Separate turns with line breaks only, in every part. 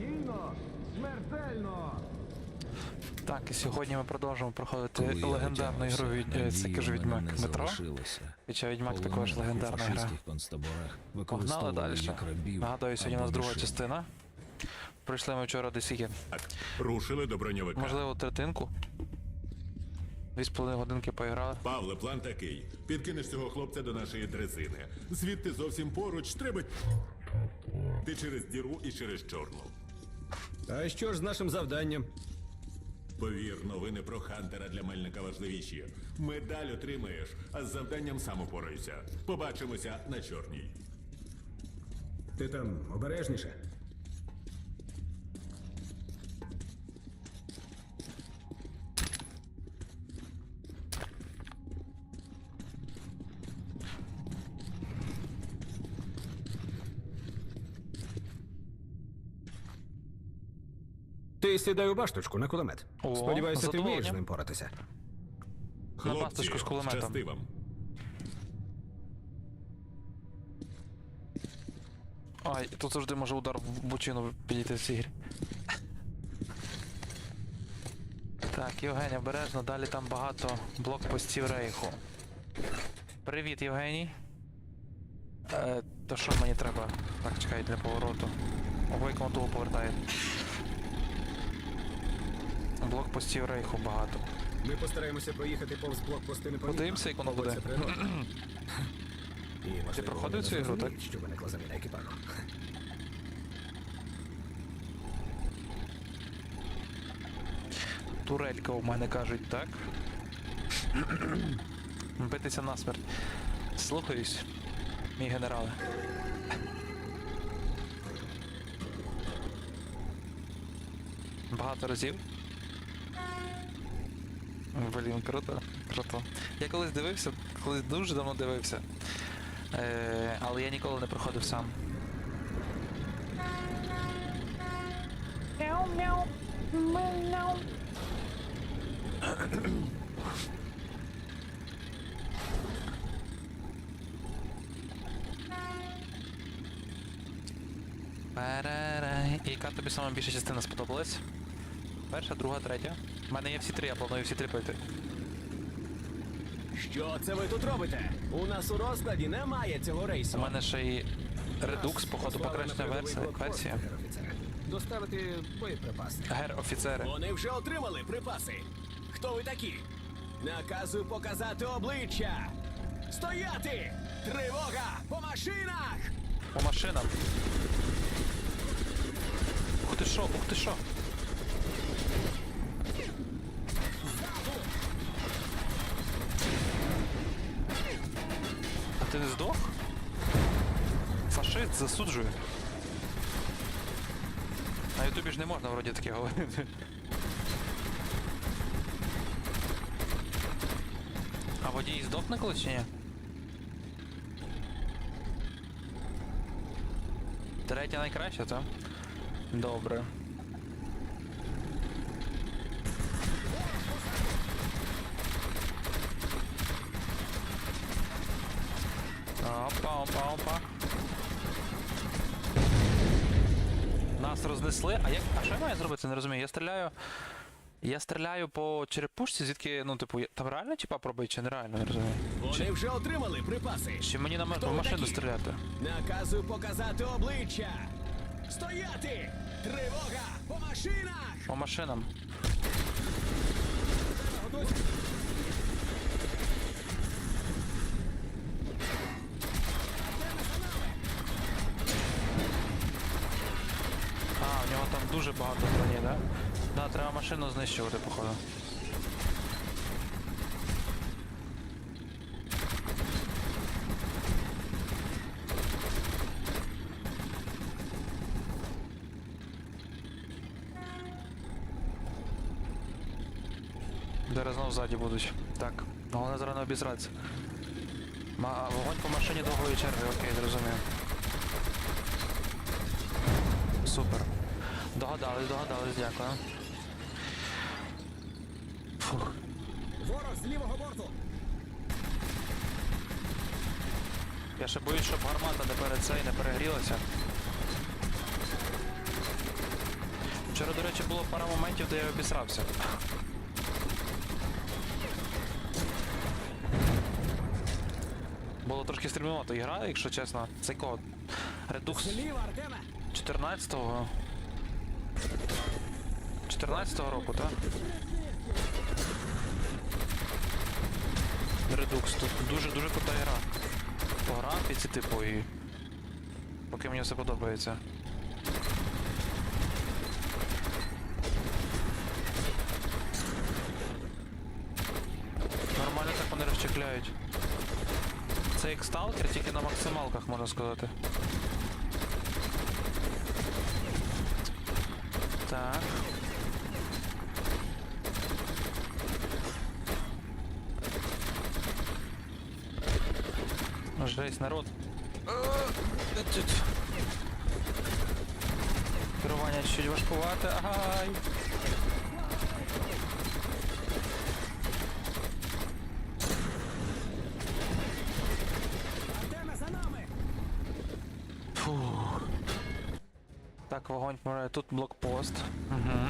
Безнадійно, смертельно.
Так, і сьогодні ми продовжуємо проходити
Коли
легендарну ігру від це
мене
відьмак метро. Хоча відьмак також легендарна гра. Погнали далі. Нагадую, сьогодні у нас друга частина. Пройшли ми вчора скільки?
Так, рушили до броньовика.
Можливо, третинку. Дві з половиною годинки поіграли.
Павле, план такий. Підкинеш цього хлопця до нашої дрезини. Звідти зовсім поруч треба. Ти через діру і через чорну.
А що ж з нашим завданням?
Повір, новини про Хантера для Мельника важливіші. Медаль отримаєш, а з завданням сам упораюся. Побачимося на чорній.
Ти там обережніше. Ти сідай у башточку на кулемет.
О,
Сподіваюся, ти
задоволення.
вмієш з ним поратися.
Хлопці,
пасточку з кулеметом.
щасти вам.
Ай, тут завжди може удар в бочину підійти в цій грі. Так, Євгеній, обережно, далі там багато блокпостів рейху. Привіт, Євгеній. Е, то що мені треба? Так, чекай, для повороту. Ого, як мотугу повертає. Блокпостів рейху багато.
Ми постараємося проїхати повз блокпости непомітно.
Подивимося, як воно буде.
можливо,
проходив цю ігру,
зрозуміють, Що виникла заміна екіпажу.
Турелька у мене кажуть, так? Битися насмерть. Слухаюсь, мій генерале. Багато разів. Блін, круто, круто. Я колись дивився, колись дуже давно дивився. Е, але я ніколи не проходив сам. Парарай. І яка тобі сама більша частина сподобалась? Перша, друга, третя. У мене є всі три, я планую всі три пройти.
Що це ви тут робите? У нас у розкладі немає цього рейсу.
У мене ще й редукс, походу, покращена версія. версія.
Доставити боєприпаси.
Гер офіцери.
Вони вже отримали припаси. Хто ви такі? Наказую показати обличчя. Стояти! Тривога! По машинах!
По машинам. Ух ти шо, ух ти шо. Засуджую. На ютубі ж не можна вроді таке говорити. А водій здохне коли чи ні? Третя найкраща, так? Добре. Опа, опа, опа. Нас рознесли. А як. А що я маю зробити? Не розумію. Я стріляю. Я стріляю по черепушці, звідки, ну, типу, я- там реально типа пробить чи нереально, не розумію.
Вони вже отримали припаси.
Чи мені на в машину
такі?
стріляти?
Наказую показати обличчя. Стояти! Тривога! По машинах!
По машинам. А, у нього там дуже багато броні, да? Да, треба машину знищувати, походу. Зараз знов ззаді будуть. Так, головне зараз не обізратися. Вогонь по машині довгої черги, окей, зрозумів. Супер. Догадались, догадались, дякую. Фух.
Ворог з лівого борту!
Я ще боюсь, щоб гармата не перед цей не перегрілася. Вчора, до речі, було пара моментів, де я обісрався. Було трошки стрімновато ігра, якщо чесно. Це кого? Редукс 14-го. 14-го року, так? Редукс, тут дуже-дуже крута гра. По графіці, типу, і. Поки мені все подобається. Нормально так вони розчехляють. Це як сталкер, тільки на максималках, можна сказати. Так. Ну, Жесть, народ. Е, тут. Керування чуть важкувате. Ай.
Артеме, за нами!
Фух. Так, вогонь помирає. Тут блокпост. Угу.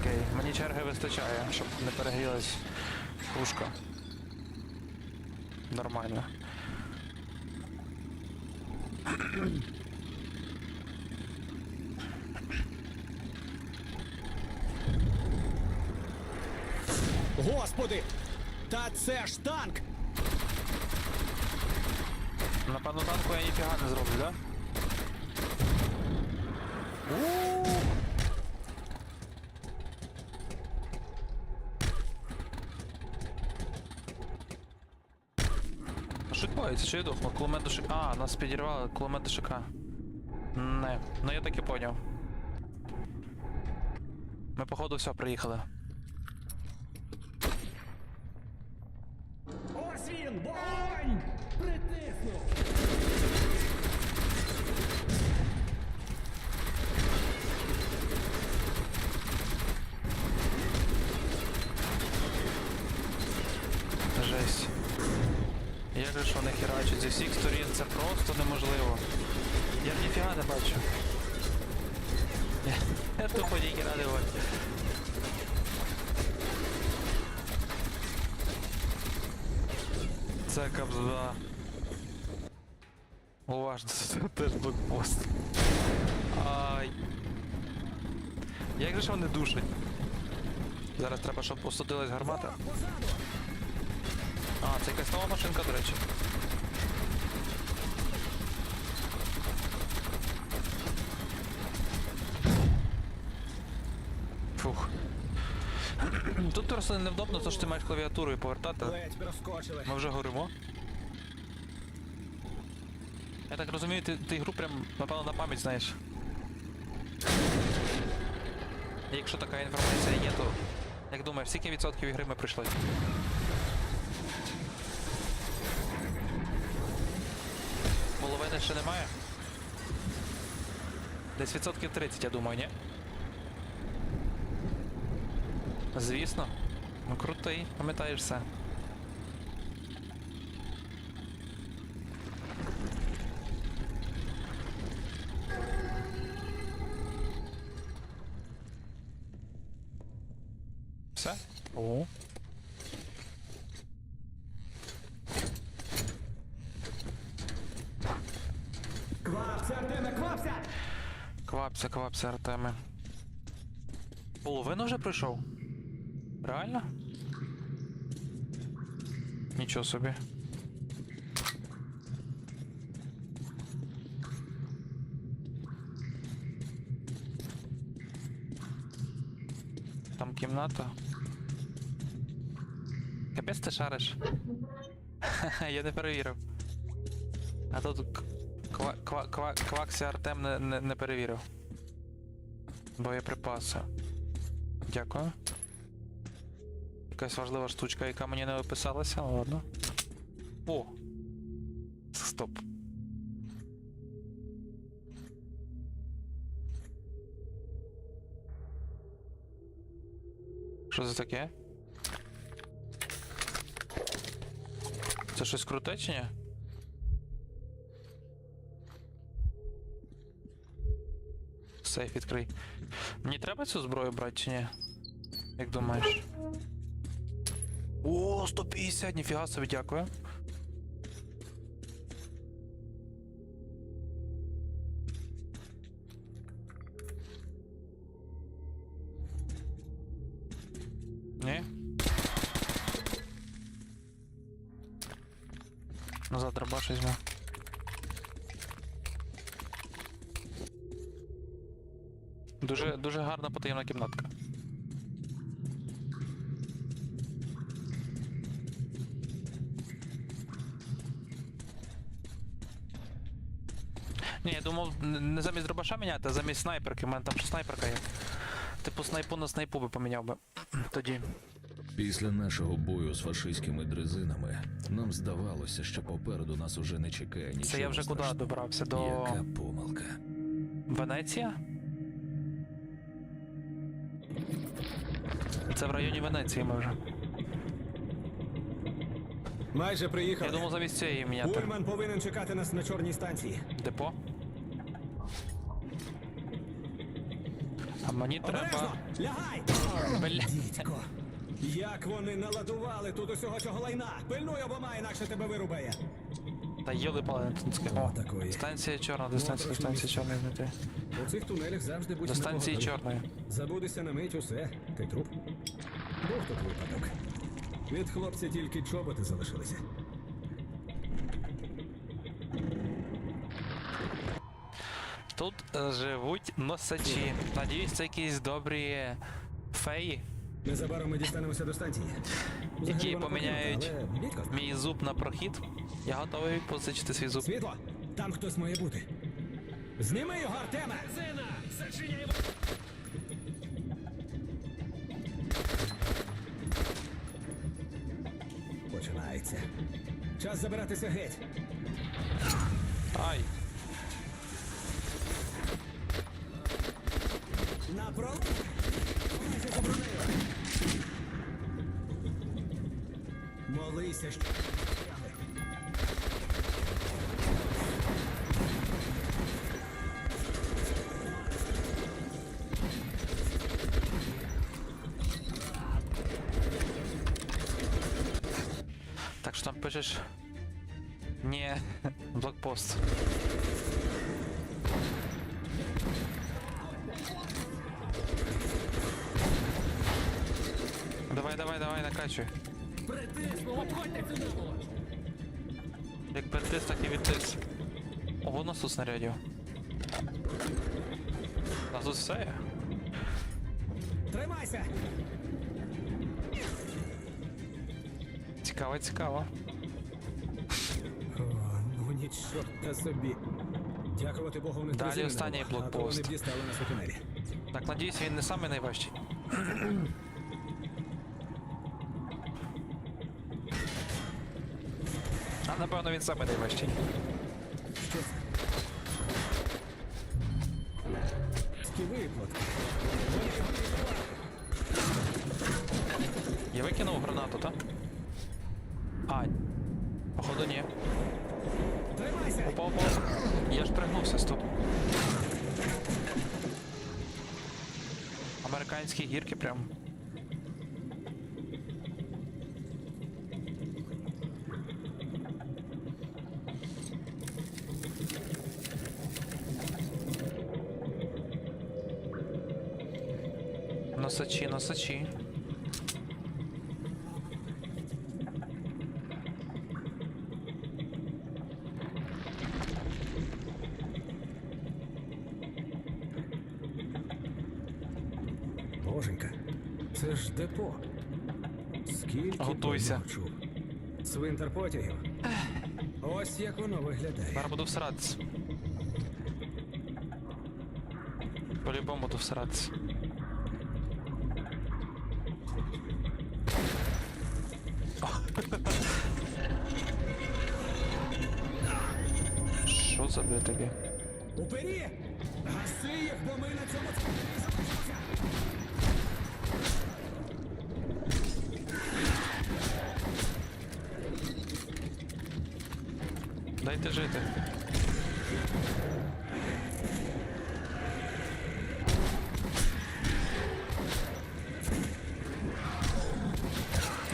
Окей, мені черги вистачає, щоб не перегрілась пушка. Нормально.
Господи! Та це ж танк!
Напевно, танку я ніфіга не зроблю, да? Що відбувається? Чи я дохну? Кулемет до ШК. А, нас підірвали, кулемет до ШК. Не, ну я так і поняв. Ми походу все приїхали.
Ось він! Вогонь! Притиснув!
Як же ж вони херачать зі всіх сторін, це просто неможливо. Я ніфіга не бачу. Я, тупо ніхіра не бачу. Це кабзда. Уважно, це теж блокпост. Ай. Як же ж вони душать? Зараз треба, щоб посадилась гармата. А, це якась нова машинка, до речі. Фух. Тут просто невдобно, то що ти маєш клавіатуру і повертати.
Ледь.
Ми вже горимо. Я так розумію, ти, ти гру прям, напевно, на пам'ять знаєш. І Якщо така інформація є, то як думаєш, скільки відсотків ігри ми пройшли? Половини ще немає? Десь відсотків 30, я думаю, ні? Звісно. Ну крутий, пам'ятаєш все. Все? О.
Квапся, квапся,
Артеме. Половину вже пройшов? Реально? Нічого собі. Там кімната. Капець ти шариш. Я не перевірив. А тут ква, ква, ква, кваксі Артем не, не, не перевірив. Боєприпаси. Дякую. Якась важлива штучка, яка мені не описалася, ну ладно. О! Стоп. Що це таке? Це щось круте чи ні? Сейф відкрий. Мені треба цю зброю брати чи ні? Як думаєш? О, 150, ніфіга собі, дякую. Ні? Назад дробаш візьму. Дуже, дуже гарна потаємна кімнатка. Ні, я думав, не замість дробаша міняти, а замість снайперки. У мене там ще снайперка є. Типу снайпу на снайпу би поміняв би. Тоді.
Після нашого бою з фашистськими дрезинами нам здавалося, що попереду нас уже не чекає нічого.
Це я вже куди добрався? До
Яка помилка.
Венеція? Це в районі Венеції ми вже.
Майже
Я думав замість цієї міняти.
Ульман повинен чекати нас на чорній станції.
Депо. А мені треба.
Обережно! Лягай!
Бля.
Дідько! Як вони наладували тут усього цього лайна? Пильнуй обома, інакше тебе вирубає.
Та йоли пали
такої.
станція чорна, до станції,
трошки
станція чорної знайти.
У цих тунелях завжди будь
До станції чорної.
Забудешся на мить усе. Ти труп. Був тут випадок. Від хлопця тільки чоботи залишилися.
Тут е, живуть носачі. Надіюсь, це якісь добрі феї,
Незабаром ми дістанемося до станції. Взагалі
які поміняють
але
мій зуб на прохід. Я готовий позичити свій зуб.
Світло! Там хтось має бути. Зніми його, Артеме! Починається. Час забиратися геть.
Ай!
Майже заборонила. Молися, що...
Так що там пишеш. Ні, блокпост. Давай, давай, давай, накачуй. Як притис, так і відтис. Ого, у нас тут снарядів. У нас тут все є.
Тримайся!
Цікаво, цікаво.
О, ну нічого та собі. Дякувати Богу, вони
Далі останній блокпост. Так, надіюсь, він не самий найважчий. А напевно він саме найважчий.
Що це? Ті виплатки.
Я викинув гранату, так? А. Походу ні.
Тримайся!
Опа, опа. Я ж пригнувся стоп. Американські гірки прям. Носачі, носачі.
Боженька, це ж депо. Скільки
Готуйся.
чув. Цвинтар потягів. Ось як воно виглядає.
Зараз буду всиратися. По-любому буду всиратися. собі.
Упері! Гаси їх, бо ми на цьому залишимося!
Дайте жити.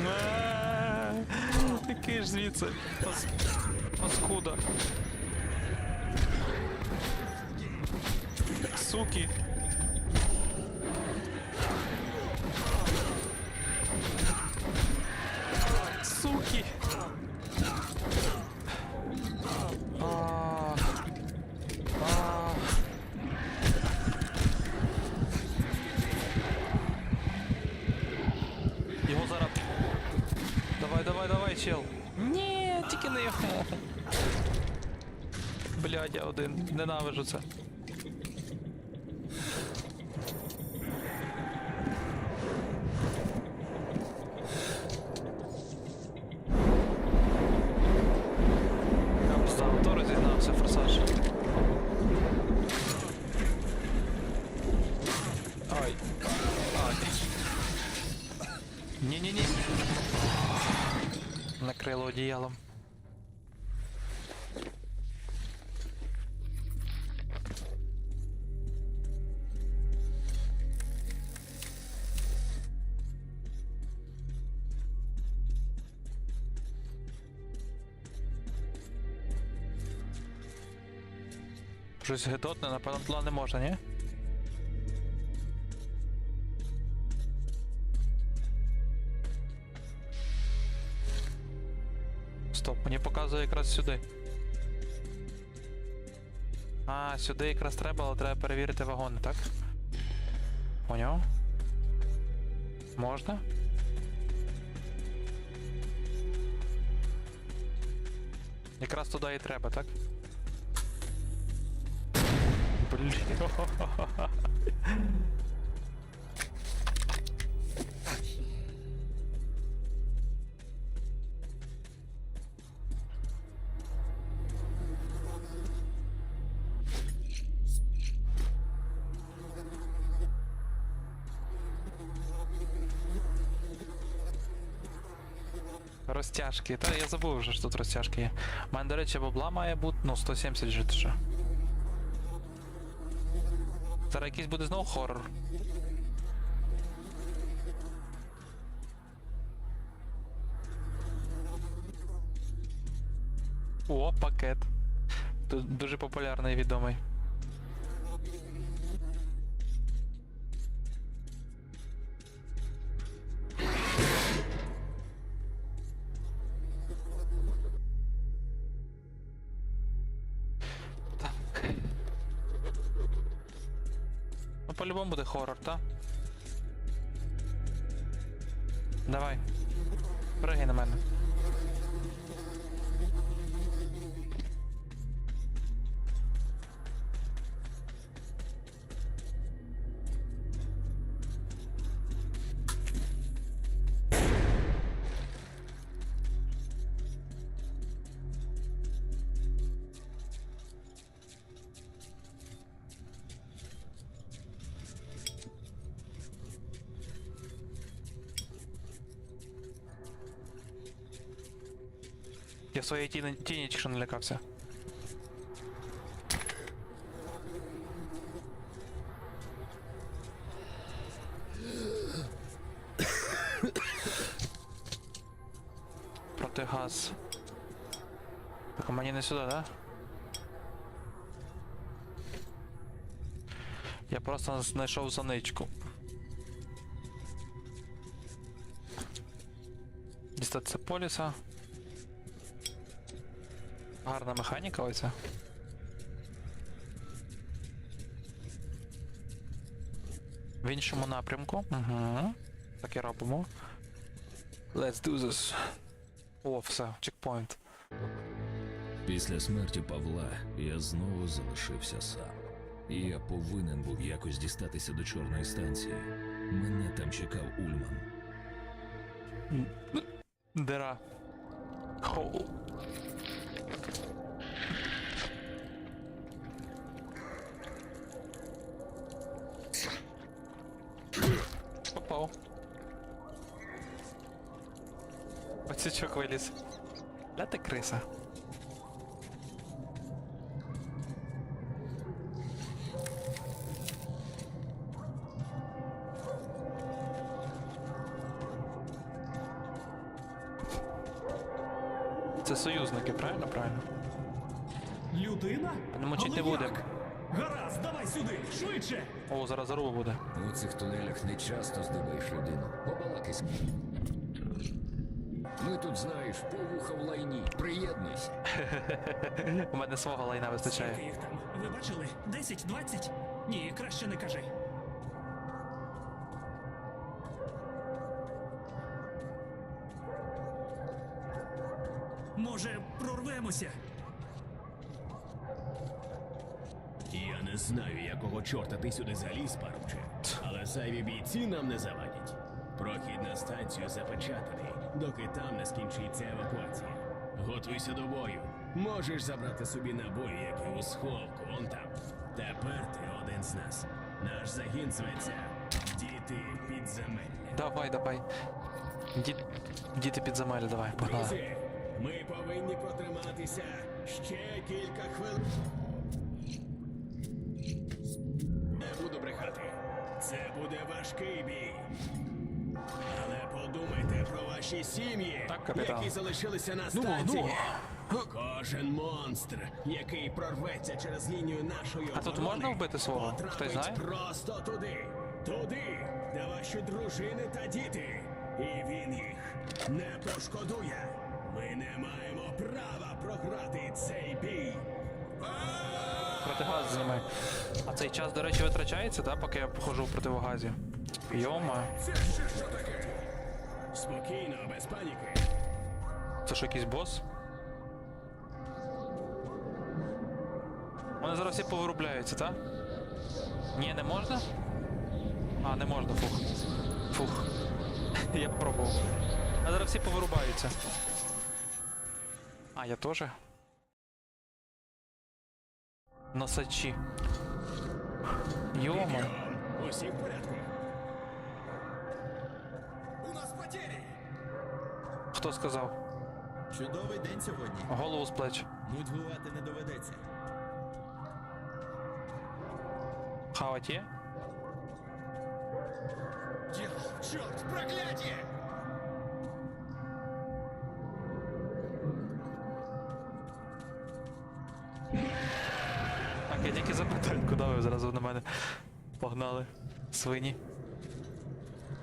Е, який ж звідси? Паскуда. Його зараз. Давай, давай, давай, чел. Ні, тільки не його. Блядь, я один. Ненавижу це. Щось гидотне, напевно, туди не можна, ні? Стоп, мені показує якраз сюди. А, сюди якраз треба, але треба перевірити вагони, так? Поняв? Можна? Якраз туди і треба, так? Блін. Розтяжки. Та я забув вже, що тут розтяжки є. У мене, до речі, бабла має бути, ну, 170 жити ще. Зараз якийсь буде знову хоррор. О, пакет. Тут дуже популярний і відомий. По-любому буде хоррор, та? Давай. Пригай на мене. Я своєї тіні, тіні тільки що не лякався. Протигаз. Так а мені не сюди, да? Я просто знайшов заничку. Дістатися поліса. Гарна механіка оця. В іншому напрямку. Угу. Так і робимо. Let's do this. О, все, чекпоінт.
Після смерті Павла я знову залишився сам. І я повинен був якось дістатися до чорної станції. Мене там чекав Ульман.
Дира. Хоу. Попав. Пацючок виліз. Ля ти криса.
Швидше!
О, зараз заруба буде.
У цих тунелях не часто здобаєш людину. Побалакай з Ми тут, знаєш, повуха в лайні. Приєднуйся.
У мене свого лайна
Скільки
вистачає.
їх там? Ви бачили? 10, 20? Ні, краще не кажи. Може, прорвемося?
Я не знаю, якого чорта ти сюди заліз, парубче, але зайві бійці нам не завадять. Прохід на станцію запечатаний, доки там не скінчиться евакуація. Готуйся до бою. Можеш забрати собі набої, як і у сховку, он там. Тепер ти один з нас. Наш загін зветься Діти підземелля.
Давай, давай. Ді... Діти під земель, давай, погнали.
Друзі, ми повинні протриматися ще кілька хвилин. Ваші сім'ї,
Так, капітан.
які залишилися на
Ну,
станції. Кожен монстр, який прорветься через лінію нашої
А тут
оборони,
можна вбити свого? Хтось знає?
просто туди. Туди, де ваші дружини та діти. І він їх не пошкодує. Ми не маємо права програти цей бій.
Протигаз знімай. А цей час, до речі, витрачається, да, поки я походжу в противогазі? Йома,
Це ще що таке? Спокійно, без паніки.
це що якийсь бос? Вони зараз всі повиробляються, так? Ні, не можна? А, не можна, фух. Фух. Я пробував. А зараз всі повирубаються. А, я теж. Носачі. Йома.
Усі в порядку.
Хто сказав?
Чудовий день сьогодні.
Голову з плеч.
Нудьгувати не доведеться.
Хавать є?
Чорт, прокляття!
Так, я тільки запитаю, куди ви зразу на мене погнали. Свині.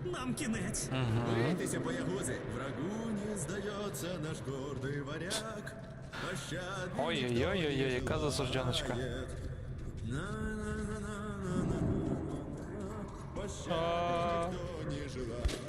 Нам кінець.
Бийтеся, боягузи! Врагу не сдается наш гордый варяг. Пощады
Ой-ой-ой-ой-ой,
никто не
яка засудженочка.
желает. На-на-на-на-на-на-на. Пощады никто не желает.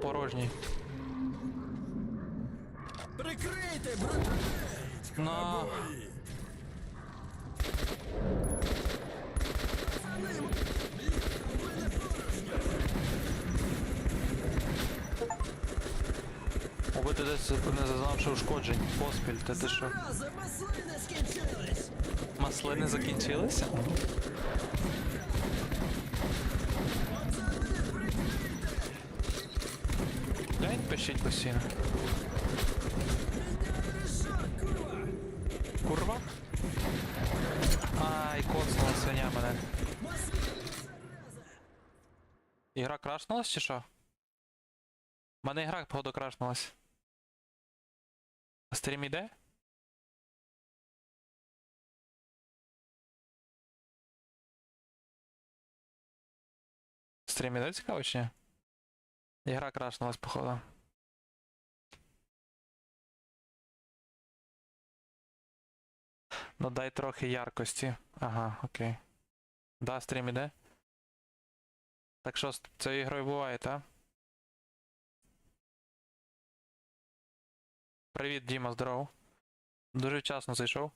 Порожній.
Прикрийте, брат!
На. Убити десь не зазнавши ушкоджень. Поспіль, та ти що?
Маслини скінчились!
Маслини закінчилися? Пишіть постійно. Курва? Ай, коцнула свиня мене. Ігра крашнулась чи що? У мене ігра, походу, крашнулась. А стрім іде? Стрім іде цікаво чи ні? Ігра крашнулась, походу. Ну дай трохи яркості. Ага, окей. Да, стрім іде. Так що з цією ігрою буває, та? Привіт, Діма, здоров. Дуже вчасно зайшов.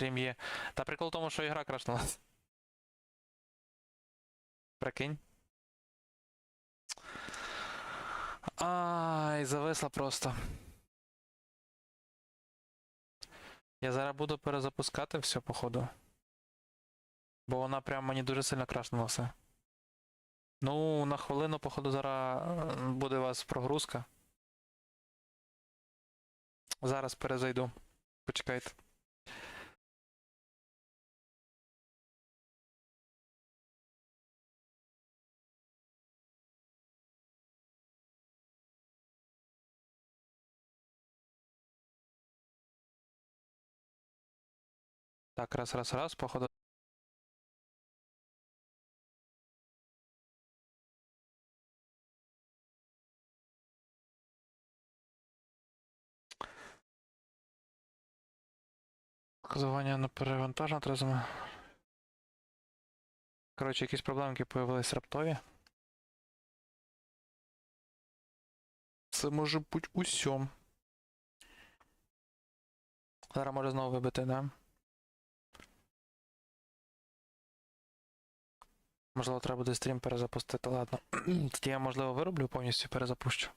Стрім є. Та прикол в тому, що ігра крашнулась. Прикинь. Ай, зависла просто. Я зараз буду перезапускати все, походу. Бо вона прям мені дуже сильно крашнула все. Ну, на хвилину, походу, зараз буде у вас прогрузка. Зараз перезайду. Почекайте. Так, раз, раз, раз, походу. Вказування на перевантаження треба. зам- Коротше, якісь проблемки появились раптові. Це може бути усьом. Зараз може знову вибити, да? Можливо, треба буде стрім перезапустити, ладно. Тоді я, можливо, вироблю повністю перезапущу.